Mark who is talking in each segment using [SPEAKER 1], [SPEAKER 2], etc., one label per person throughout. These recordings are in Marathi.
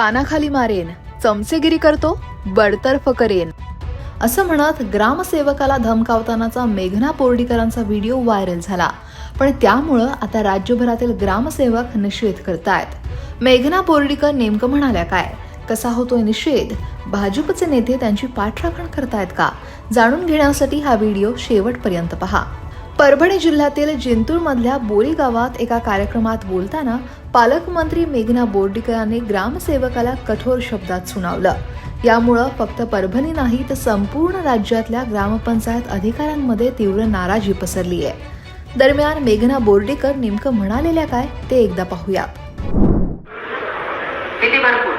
[SPEAKER 1] कानाखाली मारेन चमचेगिरी करतो बडतर्फ करेन. असं म्हणत ग्रामसेवकाला धमकावतानाचा मेघना पोर्डीकरांचा व्हिडिओ व्हायरल झाला. पण त्यामुळं आता राज्यभरातील ग्रामसेवक निषेध करतायत. मेघना पोर्डीकर नेमकं म्हणाल्या काय? कसा होतोय निषेध? भाजपचे नेते त्यांची पाठराखण करतायत का? जाणून घेण्यासाठी हा व्हिडिओ शेवटपर्यंत पहा. परभणी जिल्ह्यातील जिंतूर मधल्या बोरी गावात एका कार्यक्रमात बोलताना पालकमंत्री मेघना बोर्डीकरांनी ग्रामसेवकाला कठोर शब्दात सुनावलं. यामुळं फक्त परभणी नाही तर संपूर्ण राज्यातल्या ग्रामपंचायत अधिकाऱ्यांमध्ये तीव्र नाराजी पसरली आहे दरम्यान मेघना बोर्डीकर नेमकं म्हणालेल्या काय ते एकदा पाहूयात
[SPEAKER 2] किती भरपूर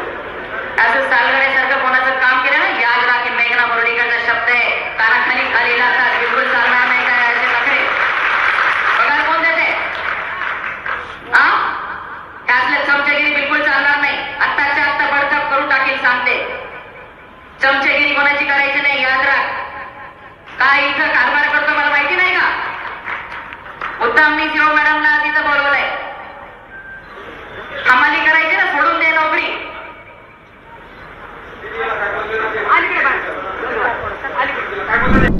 [SPEAKER 2] असं सालगड्यासारखं कोणाचं काम केलं ना याद राखील मेघना बोर्डीकरचा शब्द आहे कानाखाली खाली असतात बिलकुल चालणार नाही काय असे नखरे पगार कोण देते हा त्यातलं चमचेगिरी बिलकुल चालणार नाही आत्ताच्या आत्ता बडतप करून टाकील सांगते चमचेगिरी कोणाची करायची नाही याद राख काय इथं कारभार करतो मला माहिती नाही का? मुद्दाम मी शिव मॅडमला तिथं बोलवलंय. हमाली करायची ना सोडून दे नोकरी.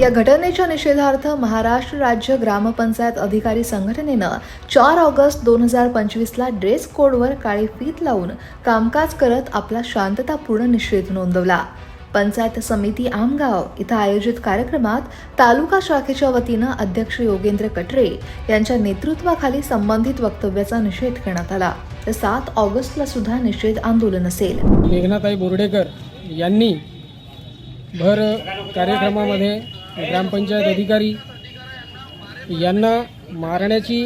[SPEAKER 1] या घटनेच्या निषेधार्थ महाराष्ट्र राज्य ग्रामपंचायत अधिकारी संघटनेनं चार ऑगस्ट दोन हजार पंचवीसला ड्रेस कोडवर काळी फीत लावून कामकाज करत आपला शांततापूर्ण निषेध नोंदवला. पंचायत समिती आमगाव इथं आयोजित कार्यक्रमात तालुका शाखेच्या वतीनं अध्यक्ष योगेंद्र कटरे यांच्या नेतृत्वाखाली संबंधित वक्तव्याचा निषेध करण्यात आला. तर सात ऑगस्टला सुद्धा निषेध आंदोलन असेल.
[SPEAKER 3] मेघनाताई बोर्डेकर यांनी भर कार्यक्रमामध्ये ग्रामपंचायत अधिकारी यांना मारण्याची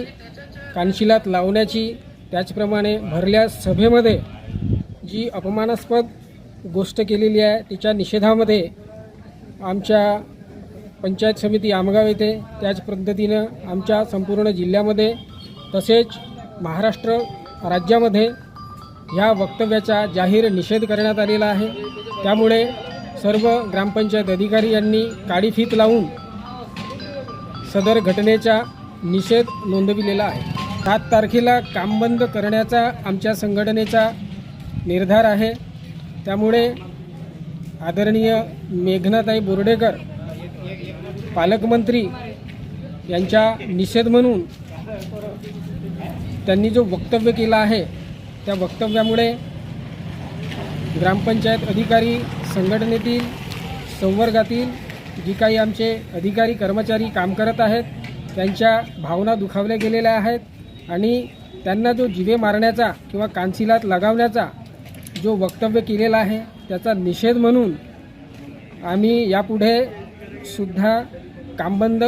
[SPEAKER 3] कानशिलात लावण्याची त्याचप्रमाणे भरल्या सभेमध्ये जी अपमानास्पद गोष्ट केलेली आहे. तिच्या निषेधामध्ये आमच्या पंचायत समिती आमगाव येथे त्याच पद्धतीनं आमच्या संपूर्ण जिल्ह्यामध्ये तसेच महाराष्ट्र राज्यामध्ये ह्या वक्तव्याचा जाहीर निषेध करण्यात आलेला आहे. त्यामुळे सर्व ग्रामपंचायत अधिकारी यांनी काळी फीत लावून सदर घटनेचा निषेध नोंदविलेला आहे. सात तारखेला काम बंद करण्याचा आमच्या संघटनेचा निर्धार आहे. त्यामुळे आदरणीय मेघनाताई बोर्डेकर पालकमंत्री यांच्या निषेध म्हणून त्यांनी जो वक्तव्य केला आहे त्या वक्तव्यामुळे ग्रामपंचायत अधिकारी संघटनेतील संवर्गातील जी काही आमचे अधिकारी कर्मचारी काम करत आहेत त्यांच्या भावना दुखावल्या गेलेल्या आहेत आणि त्यांना जो जिवे मारण्याचा किंवा कानशिलात लगावण्याचा जो वक्तव्य केलेला आहे त्याचा निषेध म्हणून आम्ही यापुढे सुद्धा कामबंद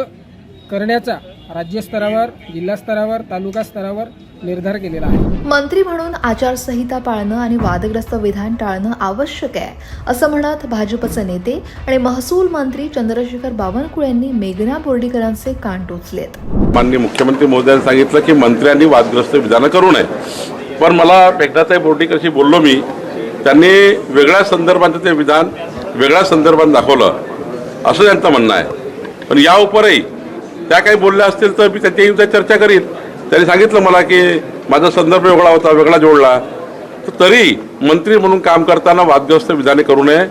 [SPEAKER 3] करण्याचा राज्यस्तरावर जिल्हास्तरावर तालुका स्तरावर निर्धार केलेला आहे.
[SPEAKER 1] मंत्री म्हणून आचारसंहिता पाळणं आणि वादग्रस्त विधान टाळणं आवश्यक आहे असं म्हणत भाजपचे नेते आणि महसूल मंत्री चंद्रशेखर बावनकुळे यांनी मेघना बोर्डीकरांचे कान टोचलेत.
[SPEAKER 4] माननीय मुख्यमंत्री महोदयांनी सांगितलं की मंत्र्यांनी वादग्रस्त विधानं करू नये. पण मला मेघनाताई बोर्डीकरशी बोललो मी त्यांनी वेगळ्या संदर्भात ते विधान वेगळ्या संदर्भात दाखवलं. असं त्यांचं म्हणणं आहे. पण या उपरही त्या काही बोलल्या असतील तर मी त्यांच्याही चर्चा करीन. त्यांनी सांगितलं मला की माझा संदर्भ वेगळा होता वेगळा जोडला. तर तरी मंत्री म्हणून काम करताना वादग्रस्त विधाने करू नये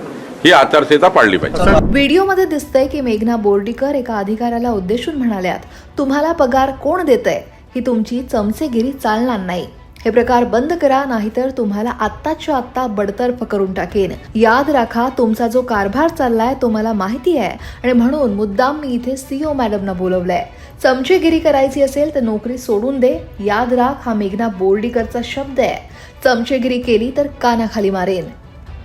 [SPEAKER 4] ही आचारसंहिता पाळली पाहिजे.
[SPEAKER 1] व्हिडिओमध्ये दिसतंय की मेघना बोर्डीकर एका अधिकाऱ्याला उद्देशून म्हणाल्यात तुम्हाला पगार कोण देत ही तुमची चमचेगिरी चालणार नाही. हे प्रकार बंद करा नाहीतर तुम्हाला आत्ताच्या आत्ता बडतर्फ करून टाकेन. याद राखा तुमचा जो कारभार चाललाय तो मला माहिती आहे. आणि म्हणून मुद्दाम मी इथे सीओ मॅडमना बोलवलंय. चमचेगिरी करायची असेल तर नोकरी सोडून दे. याद राख हा मेघना बोर्डीकरचा शब्द आहे. चमचेगिरी केली तर कानाखाली मारेन.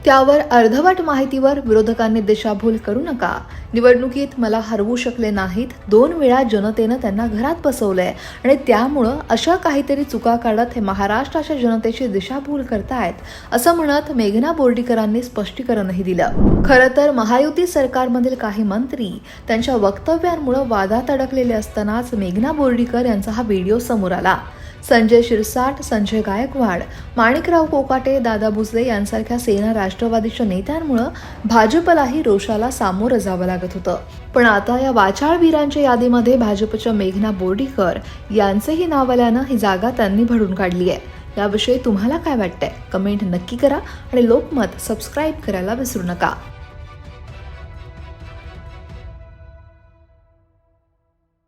[SPEAKER 1] त्यावर अर्धवट माहितीवर विरोधकांनी दिशाभूल करू नका. निवडणुकीत मला हरवू शकले नाहीत. दोन वेळा जनतेनं त्यांना घरात बसवलंय. आणि त्यामुळं अशा काहीतरी चुका काढत हे महाराष्ट्राच्या जनतेची दिशाभूल करतायत असं म्हणत मेघना बोर्डीकरांनी स्पष्टीकरणही दिलं. खरं तर महायुती सरकारमधील काही मंत्री त्यांच्या वक्तव्यांमुळं वादात अडकलेले असतानाच मेघना बोर्डीकर यांचा हा व्हिडिओ समोर आला. संजय शिरसाट संजय गायकवाड माणिकराव कोकाटे दादा भुसले यांसारख्या सेना राष्ट्रवादीच्या नेत्यांमुळं भाजपलाही रोषाला सामोरं जावं लागत होतं. पण आता या वाचाळवीरांच्या यादीमध्ये भाजपच्या मेघना बोर्डीकर यांचेही नाव आल्यानं ही जागा त्यांनी भरून काढली आहे. याविषयी तुम्हाला काय वाटतंय? कमेंट नक्की करा आणि लोकमत सबस्क्राईब करायला विसरू नका.